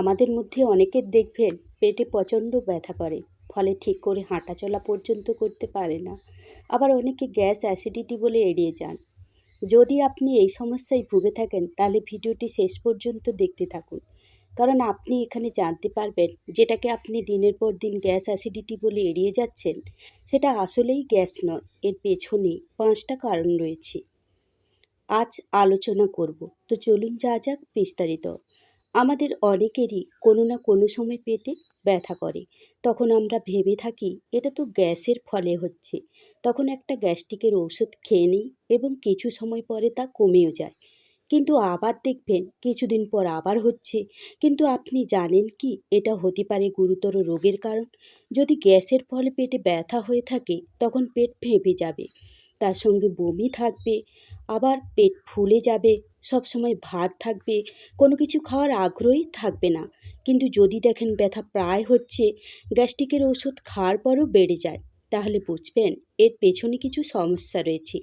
আমাদের মধ্যে অনেকের দেখবেন পেটে প্রচণ্ড ব্যথা করে, ফলে ঠিক করে হাঁটা চলা পর্যন্ত করতে পারে না। আবার অনেকে গ্যাস অ্যাসিডিটি বলে এড়িয়ে যান। যদি আপনি এই সমস্যায় ভুগে থাকেন, তাহলে ভিডিওটি শেষ পর্যন্ত দেখতে থাকুন। কারণ আপনি এখানে জানতে পারবেন যেটাকে আপনি দিনের পর দিন গ্যাস অ্যাসিডিটি বলে এড়িয়ে যাচ্ছেন, সেটা আসলেই গ্যাস নয়, এর পেছনে পাঁচটা কারণ রয়েছে। আজ আলোচনা করব। তো চলুন যা যাক বিস্তারিত। আমাদের অনেকেরই কোনো না কোনো সময় পেটে ব্যথা করে। তখন আমরা ভেবে থাকি, এটা তো গ্যাসের ফলে হচ্ছে। তখন একটা গ্যাস্ট্রিকের ঔষধ খেয়ে নিই এবং কিছু সময় পরে তা কমেও যায়। কিন্তু আবার দেখবেন, কিছুদিন পর আবার হচ্ছে। কিন্তু আপনি জানেন কি, এটা হতে পারে গুরুতর রোগের কারণ। যদি গ্যাসের ফলে পেটে ব্যথা হয়ে থাকে, তখন পেট ফেঁপে যাবে। তার সঙ্গে বমি থাকবে, আবার পেট ফুলে যাবে। সব সময় ভার থাকবে, কোনো কিছু খাওয়ার আগ্রহই থাকবে না। কিন্তু যদি দেখেন ব্যথা প্রায় হচ্ছে, গ্যাস্ট্রিকের ওষুধ খাওয়ার পরও বেড়ে যায়, তাহলে বুঝবেন এর পেছনে কিছু সমস্যা রয়েছে।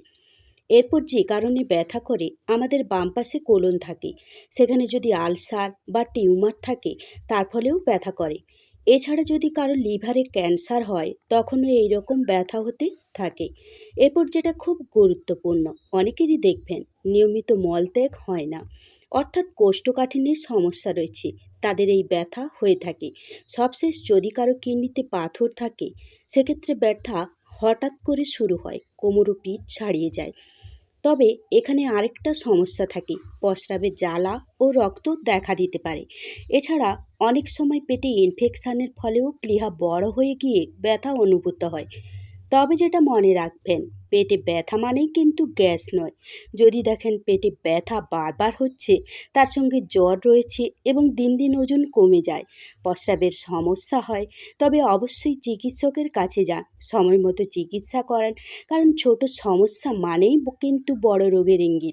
এরপর যে কারণে ব্যথা করে, আমাদের বাম পাশে কোলন থাকে, সেখানে যদি আলসার বা টিউমার থাকে, তার ফলেও ব্যথা করে। এছাড়া যদি কারও লিভারে ক্যান্সার হয়, তখনও এই রকম ব্যথা হতে থাকে। এরপর যেটা খুব গুরুত্বপূর্ণ, অনেকেরই দেখবেন নিয়মিত মলত্যাগ হয় না। অর্থাৎ কোষ্ঠকাঠিন্যের সমস্যা রয়েছে, তাদের এই ব্যথা হয়ে থাকে। সবশেষ যদি কারও কিডনিতে পাথর থাকে, সেক্ষেত্রে ব্যথা হঠাৎ করে শুরু হয়, কোমর পিঠ ছাড়িয়ে যায়। তবে এখানে আরেকটা সমস্যা থাকে, প্রস্রাবে জ্বালা ও রক্ত দেখা দিতে পারে। এছাড়া অনেক সময় পেটে ইনফেকশানের ফলেও প্লীহা বড় হয়ে গিয়ে ব্যথা অনুভূত হয়। তবে যেটা মনে রাখবেন, পেটে ব্যথা মানেই কিন্তু গ্যাস নয়। যদি দেখেন পেটে ব্যথা বারবার হচ্ছে, তার সঙ্গে জ্বর রয়েছে এবং দিন দিন ওজন কমে যায়, প্রস্রাবের সমস্যা হয়, তবে অবশ্যই চিকিৎসকের কাছে যান, সময় মতো চিকিৎসা করান, কারণ ছোট সমস্যা মানেই কিন্তু বড় রোগের ইঙ্গিত।